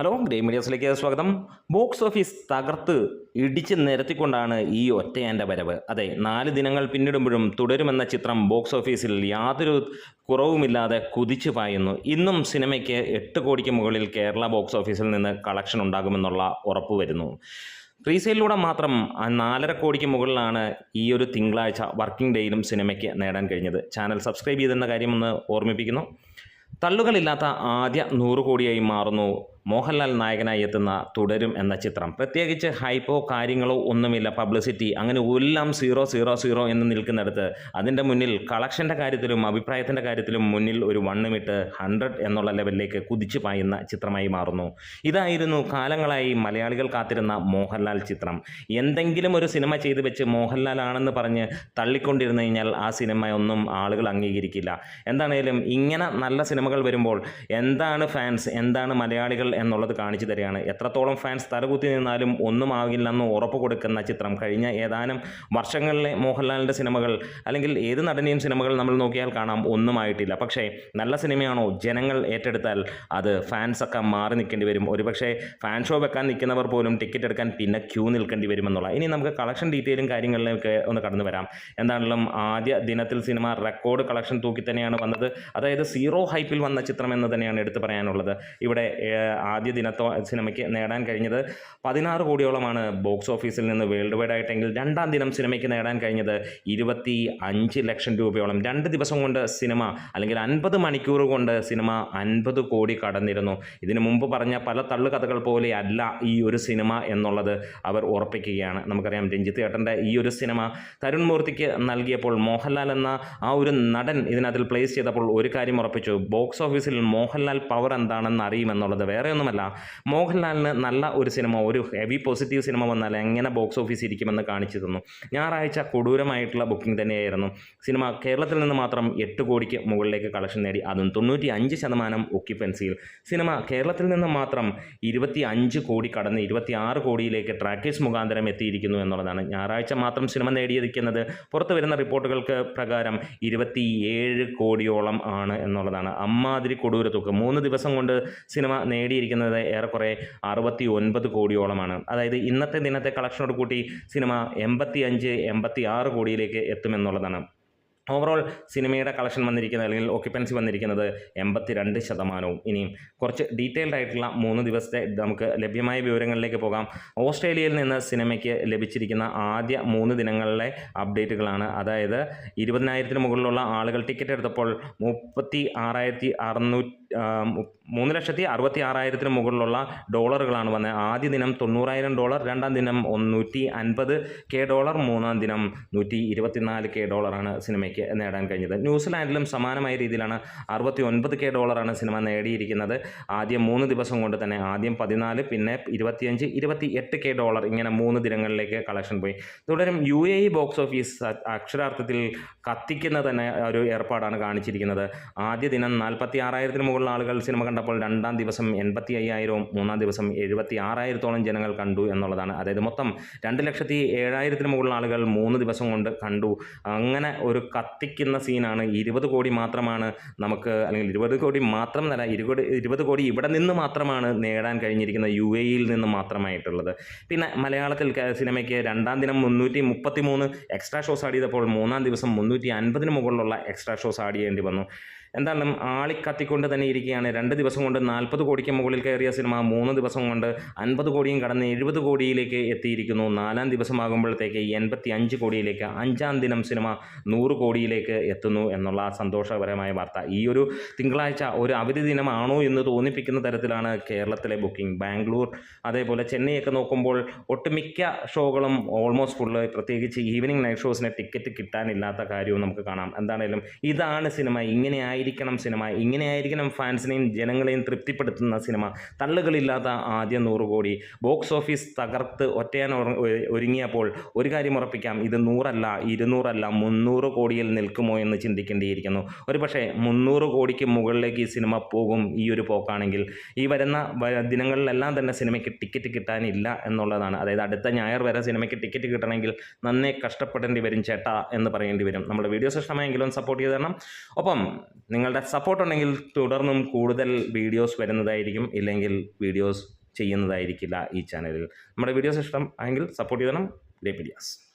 Hello grey മീഡിയസിലേക്ക് സ്വാഗതം. Box office തകർത്ത് ഇടിച്ച് നിരത്തിക്കൊണ്ടാണ് ഈ ഒറ്റയാന്റെ വരവ്. അതെ നാല് ദിനങ്ങൾ പിന്നിടുമ്പോഴും തുടരുമെന്ന ചിത്രം ബോക്സ് ഓഫീസിൽ യാതൊരു കുറവുമില്ലാതെ കുതിച്ചു പായുന്നു. ഇന്നും സിനിമയ്ക്ക് എട്ട് കോടിക്ക് മുകളിൽ കേരള ബോക്സ് ഓഫീസിൽ നിന്ന് കളക്ഷൻ ഉണ്ടാകുമെന്നുള്ള ഉറപ്പ് വരുന്നു. റീസെയിലൂടെ മാത്രം നാലര കോടിക്ക് മുകളിലാണ് ഈ ഒരു തിങ്കളാഴ്ച വർക്കിംഗ് ഡേയിലും സിനിമയ്ക്ക് നേടാൻ കഴിഞ്ഞത്. ചാനൽ സബ്സ്ക്രൈബ് ചെയ്തെന്ന കാര്യമൊന്ന് ഓർമ്മിപ്പിക്കുന്നു. തള്ളുകളില്ലാത്ത ആദ്യ നൂറ് കോടിയായി മാറുന്നു മോഹൻലാൽ നായകനായി എത്തുന്ന തുടരും എന്ന ചിത്രം. പ്രത്യേകിച്ച് ഹൈപ്പോ കാര്യങ്ങളോ ഒന്നുമില്ല. പബ്ലിസിറ്റി അങ്ങനെ എല്ലാം സീറോ സീറോ സീറോ എന്ന് നിൽക്കുന്നിടത്ത് അതിന്റെ മുന്നിൽ കളക്ഷന്റെ കാര്യത്തിലും അഭിപ്രായത്തിന്റെ കാര്യത്തിലും മുന്നിൽ ഒരു വണ്ണുമിട്ട് ഹൺഡ്രഡ് എന്നുള്ള ലെവലിലേക്ക് കുതിച്ചു പായുന്ന ചിത്രമായി മാറുന്നു. ഇതായിരുന്നു കാലങ്ങളായി മലയാളികൾ കാത്തിരുന്ന മോഹൻലാൽ ചിത്രം. എന്തെങ്കിലും ഒരു സിനിമ ചെയ്തു വെച്ച് മോഹൻലാൽ ആണെന്ന് പറഞ്ഞ് തള്ളിക്കൊണ്ടിരുന്നു കഴിഞ്ഞാൽ ആ സിനിമ ഒന്നും ആളുകൾ അംഗീകരിക്കില്ല. എന്താണേലും ഇങ്ങനെ നല്ല സിനിമകൾ വരുമ്പോൾ എന്താണ് ഫാൻസ്? എന്താണ് മലയാളികൾ എന്നുള്ളത് കാണിച്ചു തരികയാണ്. എത്രത്തോളം ഫാൻസ് തലകുത്തി നിന്നാലും ഒന്നും ആകില്ലെന്ന് ഉറപ്പ് കൊടുക്കുന്ന ചിത്രം. കഴിഞ്ഞ ഏതാനും വർഷങ്ങളിലെ മോഹൻലാലിന്റെ സിനിമകൾ അല്ലെങ്കിൽ ഏത് നടനെയും സിനിമകൾ നമ്മൾ നോക്കിയാൽ കാണാം. ഒന്നും ആയിട്ടില്ല. പക്ഷേ നല്ല സിനിമയാണോ? ജനങ്ങൾ ഏറ്റെടുത്താൽ അത് ഫാൻസൊക്കെ മാറി നിൽക്കേണ്ടി വരും. ഒരുപക്ഷെ ഫാൻ ഷോ വെക്കാൻ നിൽക്കുന്നവർ പോലും ടിക്കറ്റ് എടുക്കാൻ പിന്നെ ക്യൂ നിൽക്കേണ്ടി വരുമെന്നുള്ള ഇനി നമുക്ക് കളക്ഷൻ ഡീറ്റെയിലും കാര്യങ്ങളിലേക്ക് ഒന്ന് കടന്നു വരാം. എന്താണെങ്കിലും ആദ്യ ദിനത്തിൽ സിനിമ റെക്കോർഡ് കളക്ഷൻ തൂക്കി തന്നെയാണ് വന്നത്. അതായത് സീറോ ഹൈപ്പിൽ വന്ന ചിത്രം എന്ന് തന്നെയാണ് എടുത്തു പറയാനുള്ളത്. ഇവിടെ ആദ്യ ദിനത്തോ സിനിമയ്ക്ക് നേടാൻ കഴിഞ്ഞത്. പതിനാറ് കോടിയോളമാണ് ബോക്സ് ഓഫീസിൽ നിന്ന് വേൾഡ് വൈഡ് ആയിട്ടെങ്കിൽ രണ്ടാം ദിനം സിനിമയ്ക്ക് നേടാൻ കഴിഞ്ഞത് ഇരുപത്തി അഞ്ച് ലക്ഷം രൂപയോളം. രണ്ട് ദിവസം കൊണ്ട് സിനിമ അല്ലെങ്കിൽ അൻപത് മണിക്കൂർ കൊണ്ട് സിനിമ അൻപത് കോടി കടന്നിരുന്നു. ഇതിനു മുമ്പ് പറഞ്ഞ പല തള്ളുകഥകൾ പോലെ അല്ല ഈ ഒരു സിനിമ എന്നുള്ളത് അവർ ഉറപ്പിക്കുകയാണ്. നമുക്കറിയാം രഞ്ജിത്ത് ഏട്ടന്റെ ഈ ഒരു സിനിമ തരുൺ മൂർത്തിക്ക് നൽകിയപ്പോൾ മോഹൻലാൽ എന്ന ആ ഒരു നടൻ ഇതിനകത്തിൽ പ്ലേസ് ചെയ്തപ്പോൾ ഒരു കാര്യം ഉറപ്പിച്ചു. ബോക്സ് ഓഫീസിൽ മോഹൻലാൽ പവർ എന്താണെന്ന് അറിയുമെന്നുള്ളത് വേറെ ഒന്നുമല്ല മോഹൻലാലിന് നല്ല ഒരു സിനിമ ഒരു ഹെവി പോസിറ്റീവ് സിനിമ വന്നാൽ എങ്ങനെ ബോക്സ് ഓഫീസ് ഇരിക്കുമെന്ന് കാണിച്ചു തന്നു. ഞായറാഴ്ച കൊടൂരമായിട്ടുള്ള ബുക്കിംഗ് തന്നെയായിരുന്നു. സിനിമ കേരളത്തിൽ നിന്ന് മാത്രം എട്ട് കോടിക്ക് മുകളിലേക്ക് കളക്ഷൻ നേടി. അതും തൊണ്ണൂറ്റി അഞ്ച് ശതമാനം ഒക്യുപ്പൻസിയിൽ സിനിമ കേരളത്തിൽ നിന്ന് മാത്രം ഇരുപത്തി അഞ്ച് കോടി കടന്ന് ഇരുപത്തി ആറ് കോടിയിലേക്ക് ട്രാക്കേഴ്സ് മുഖാന്തരം എത്തിയിരിക്കുന്നു എന്നുള്ളതാണ്. ഞായറാഴ്ച മാത്രം സിനിമ നേടിയിരിക്കുന്നത് പുറത്തു വരുന്ന റിപ്പോർട്ടുകൾക്ക് പ്രകാരം ഇരുപത്തി ഏഴ് കോടിയോളം ആണ് എന്നുള്ളതാണ്. അമ്മാതിരി കൊടൂര തുക മൂന്ന് ദിവസം കൊണ്ട് സിനിമ നേടിയിരിക്കുന്നത് ഏറെക്കുറെ അറുപത്തി ഒൻപത് കോടിയോളമാണ്. അതായത് ഇന്നത്തെ ദിനത്തെ കളക്ഷനോട് കൂട്ടി സിനിമ എൺപത്തി അഞ്ച് എൺപത്തി ആറ് കോടിയിലേക്ക് എത്തുമെന്നുള്ളതാണ്. ഓവറോൾ സിനിമയുടെ കളക്ഷൻ വന്നിരിക്കുന്നത് അല്ലെങ്കിൽ ഓക്യുപ്പൻസി വന്നിരിക്കുന്നത് എൺപത്തി രണ്ട് ശതമാനവും. ഇനിയും കുറച്ച് ഡീറ്റെയിൽഡ് ആയിട്ടുള്ള മൂന്ന് ദിവസത്തെ നമുക്ക് ലഭ്യമായ വിവരങ്ങളിലേക്ക് പോകാം. ഓസ്ട്രേലിയയിൽ നിന്ന് സിനിമയ്ക്ക് ലഭിച്ചിരിക്കുന്ന ആദ്യ മൂന്ന് ദിനങ്ങളിലെ അപ്ഡേറ്റുകളാണ് അതായത് ഇരുപതിനായിരത്തിന് മുകളിലുള്ള ആളുകൾ ടിക്കറ്റ് എടുത്തപ്പോൾ മുപ്പത്തി ആറായിരത്തി അറുന്നൂറ്റി മൂന്ന് ലക്ഷത്തി അറുപത്തി ആറായിരത്തിന് മുകളിലുള്ള ഡോളറുകളാണ് വന്നത്. ആദ്യ ദിനം തൊണ്ണൂറായിരം ഡോളർ രണ്ടാം ദിനം നൂറ്റി അൻപത് കെ ഡോളർ മൂന്നാം ദിനം നൂറ്റി ഇരുപത്തിനാല് കെ ഡോളറാണ് സിനിമയ്ക്ക് നേടാൻ കഴിഞ്ഞത്. ന്യൂസിലാൻഡിലും സമാനമായ രീതിയിലാണ് അറുപത്തി ഒൻപത് കെ ഡോളറാണ് സിനിമ നേടിയിരിക്കുന്നത്. ആദ്യം മൂന്ന് ദിവസം കൊണ്ട് തന്നെ ആദ്യം പതിനാല് പിന്നെ ഇരുപത്തിയഞ്ച് ഇരുപത്തി എട്ട് കെ ഡോളർ ഇങ്ങനെ മൂന്ന് ദിനങ്ങളിലേക്ക് കളക്ഷൻ പോയി. തുടരും U A E box office അക്ഷരാർത്ഥത്തിൽ കത്തിക്കുന്ന തന്നെ ഒരു ഏർപ്പാടാണ് കാണിച്ചിരിക്കുന്നത്. ആദ്യ ദിനം നാൽപ്പത്തി ആറായിരത്തിന് മുകളിൽ ആളുകൾ സിനിമ കണ്ടപ്പോൾ രണ്ടാം ദിവസം എൺപത്തി അയ്യായിരവും മൂന്നാം ദിവസം എഴുപത്തി ആറായിരത്തോളം ജനങ്ങൾ കണ്ടു എന്നുള്ളതാണ്. അതായത് മൊത്തം രണ്ട് ലക്ഷത്തി ഏഴായിരത്തിന് മുകളിൽ ആളുകൾ മൂന്ന് ദിവസം കൊണ്ട് കണ്ടു. അങ്ങനെ ഒരു കത്തിക്കുന്ന സീനാണ്. ഇരുപത് കോടി മാത്രമാണ് നമുക്ക് അല്ലെങ്കിൽ ഇരുപത് കോടി മാത്രം അല്ല ഇരുപത് ഇരുപത് കോടി ഇവിടെ നിന്ന് മാത്രമാണ് നേടാൻ കഴിഞ്ഞിരിക്കുന്ന യു എ ഇയിൽ നിന്ന് മാത്രമായിട്ടുള്ളത്. പിന്നെ മലയാളത്തിൽ സിനിമയ്ക്ക് രണ്ടാം ദിനം മുന്നൂറ്റി മുപ്പത്തി മൂന്ന് എക്സ്ട്രാ ഷോസ് ആടിയപ്പോൾ മൂന്നാം ദിവസം മുന്നൂറ്റി അൻപതിന് മുകളിലുള്ള എക്സ്ട്രാ ഷോസ് ആടിയേണ്ടി വന്നു. എന്തായാലും ആളിക്കത്തിക്കൊണ്ട് തന്നെ ഇരിക്കുകയാണ്. രണ്ട് ദിവസം കൊണ്ട് നാൽപ്പത് കോടിക്ക് മുകളിൽ കയറിയ സിനിമ മൂന്ന് ദിവസം കൊണ്ട് അൻപത് കോടിയും കടന്ന് എഴുപത് കോടിയിലേക്ക് എത്തിയിരിക്കുന്നു. നാലാം ദിവസമാകുമ്പോഴത്തേക്ക് എൺപത്തി അഞ്ച് കോടിയിലേക്ക് അഞ്ചാം ദിനം സിനിമ നൂറ് കോടിയിലേക്ക് എത്തുന്നു എന്നുള്ള സന്തോഷകരമായ വാർത്ത. ഈ ഒരു തിങ്കളാഴ്ച ഒരു അവധി ദിനമാണോ എന്ന് തോന്നിപ്പിക്കുന്ന തരത്തിലാണ് കേരളത്തിലെ ബുക്കിംഗ്. ബാംഗ്ലൂർ അതേപോലെ ചെന്നൈയൊക്കെ നോക്കുമ്പോൾ ഒട്ടുമിക്ക ഷോകളും ഓൾമോസ്റ്റ് ഫുള്ള് പ്രത്യേകിച്ച് ഈവനിങ് നൈറ്റ് ഷോസിന് ടിക്കറ്റ് കിട്ടാനില്ലാത്ത കാര്യവും നമുക്ക് കാണാം. എന്താണേലും ഇതാണ് സിനിമ ഇങ്ങനെയായിരിക്കണം സിനിമ ഇങ്ങനെയായിരിക്കണം ഫാൻസിനെയും ജനങ്ങളെയും തൃപ്തിപ്പെടുത്തുന്ന സിനിമ. തള്ളുകളില്ലാത്ത ആദ്യ നൂറ് കോടി. ബോക്സ് ഓഫീസ് തകർത്ത് ഒറ്റയാൻ ഒരുങ്ങിയപ്പോൾ ഒരു കാര്യം ഉറപ്പിക്കാം. ഇത് നൂറല്ല ഇരുന്നൂറല്ല മുന്നൂറ് കോടിയിൽ നിൽക്കുമോ എന്ന് ചിന്തിക്കേണ്ടിയിരിക്കുന്നു. ഒരു പക്ഷേ മുന്നൂറ് കോടിക്ക് മുകളിലേക്ക് ഈ സിനിമ പോകും ഈ ഒരു പോക്കാണെങ്കിൽ. ഈ വരുന്ന ദിനങ്ങളിലെല്ലാം തന്നെ സിനിമയ്ക്ക് ടിക്കറ്റ് കിട്ടാനില്ല എന്നുള്ളതാണ്. അതായത് അടുത്ത ഞായർ വരെ സിനിമയ്ക്ക് ടിക്കറ്റ് കിട്ടണമെങ്കിൽ നന്നേ കഷ്ടപ്പെടേണ്ടി വരും ചേട്ടാ എന്ന് പറയേണ്ടി വരും. നമ്മുടെ വീഡിയോസ് ഇഷ്ടമായെങ്കിലും സപ്പോർട്ട് ചെയ്ത് തരണം. ഒപ്പം നിങ്ങളുടെ സപ്പോർട്ട് ഉണ്ടെങ്കിൽ തുടർന്നും കൂടുതൽ വീഡിയോസ് വരുന്നതായിരിക്കും. ഇല്ലെങ്കിൽ വീഡിയോസ് ചെയ്യുന്നതായിരിക്കില്ല ഈ ചാനലിൽ നമ്മുടെ വീഡിയോസ് ഇഷ്ടം ആയെങ്കിൽ സപ്പോർട്ട് ചെയ്യണം മീഡിയാസ്